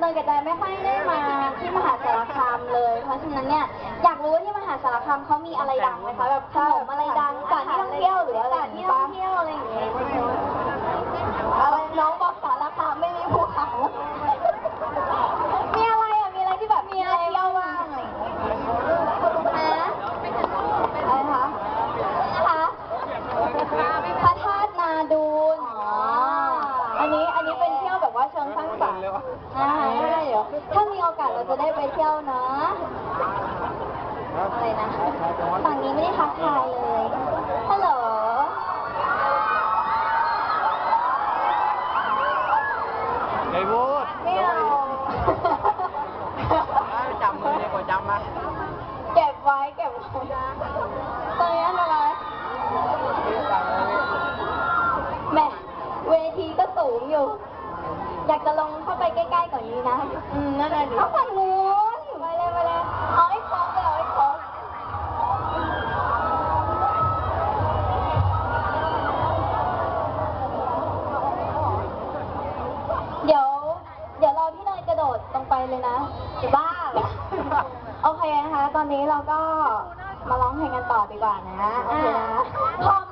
เนยกับใจไม่ค่อยได้มาที่มหาสารคามเลย เพราะฉะนั้นเนี่ยอยากรู้ว่าที่มหาสารคามเขามีอะไรดังไหมคะแบบขนมอะไรดังสถานที่ท่องเที่ยวหรืออะไรที่ท่องเที่ยวอะไรอย่างเงี้ยอะไรน้องบอกสารคามไม่มีภูเขา มีอะไรอะ มีอะไรที่แบบมีอะไรเที่ยวบ้างอะไรอย่างเงี้ยฮะอะไรคะนะคะพระธาตุนาดูนอ๋อ อันนี้อันนี้เป็นเที่ยวแบบว่าเชิงสร้างสรรค์ อ่าได้เดี๋ยวถ้ามีโอกาสเราจะได้ไปเที่ยวเนาะอะไรนะฝั่งนี้ไม่ได้ทักทายเลยฮัลโหลไอ้พูดไม่เอาจำมือเนี่ยกว่าจำมาเก็บไว้เก็บไว้ตอนนี้อะไรแหม่เวทีก็สูงอยู่ อยากจะลงเข้าไปใกล้ๆกว่อนนี้นะอืมนั่นแหละดิเอาฝั่งนู้นไปเลยไปเลยเอาให้ครบเลยเอาให้ครบเดี๋ยว เดี๋ยวรอพี่เนยกระโดดลงไปเลยนะจะบ้าเหรอโอเคนะคะ ตอนนี้เราก็มาร้องเพลงกันต่อดีกว่านะ โอเคนะพร้อม